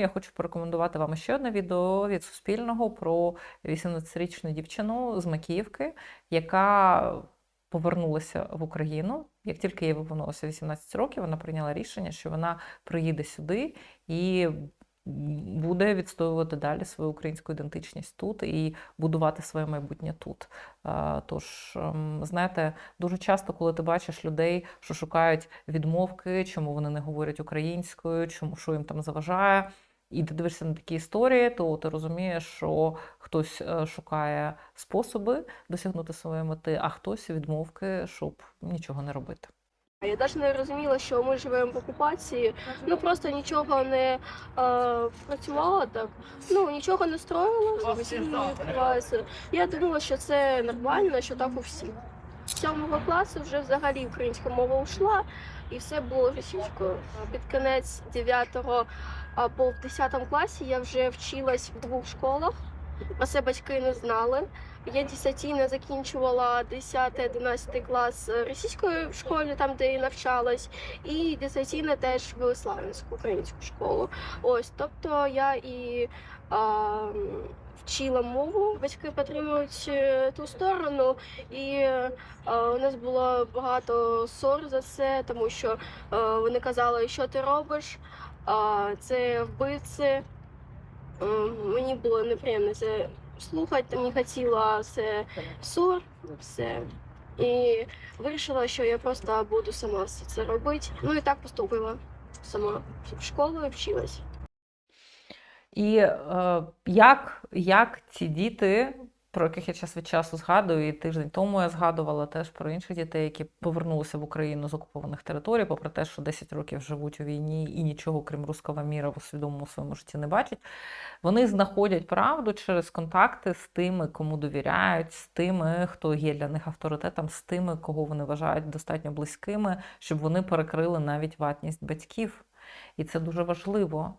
Я хочу порекомендувати вам ще одне відео від Суспільного про 18-річну дівчину з Макіївки, яка повернулася в Україну. Як тільки їй виповнилося 18 років, вона прийняла рішення, що вона приїде сюди і буде відстоювати далі свою українську ідентичність тут і будувати своє майбутнє тут. Тож, ем, знаєте, дуже часто, коли ти бачиш людей, що шукають відмовки, чому вони не говорять українською, чому що їм там заважає. І ти дивишся на такі історії, то ти розумієш, що хтось е, шукає способи досягнути своєї мети, а хтось відмовки, щоб нічого не робити. Я навіть не розуміла, що ми живемо в окупації. Ну просто нічого не е, працювало так. Ну нічого не строїло, відбувалося. Я думала, що це нормально, що так у всіх. Сьомого класу вже взагалі українська мова ушла, і все було російською. Під кінець 9-го або в 10 класі я вже вчилась в двох школах, а це батьки не знали. Я десятійно закінчувала 10-11 клас російської школі, там де я навчалась, і десятійно теж в Славянську українську школу. Ось, тобто я і а, вчила мову. Батьки підтримують е, ту сторону, і е, у нас було багато ссор за це, тому що е, вони казали, що ти робиш, а, це вбивці. Мені було неприємно це слухати, не хотіла це ссор, все. І вирішила, що я просто буду сама це робити. Ну і так поступила сама в школу і вчилась. І е, як, як ці діти, про яких я час від часу згадую, і тиждень тому я згадувала теж про інших дітей, які повернулися в Україну з окупованих територій, попри те, що 10 років живуть у війні і нічого, крім руского міра, в свідомому своєму житті не бачать. Вони знаходять правду через контакти з тими, кому довіряють, з тими, хто є для них авторитетом, з тими, кого вони вважають достатньо близькими, щоб вони перекрили навіть ватність батьків. І це дуже важливо.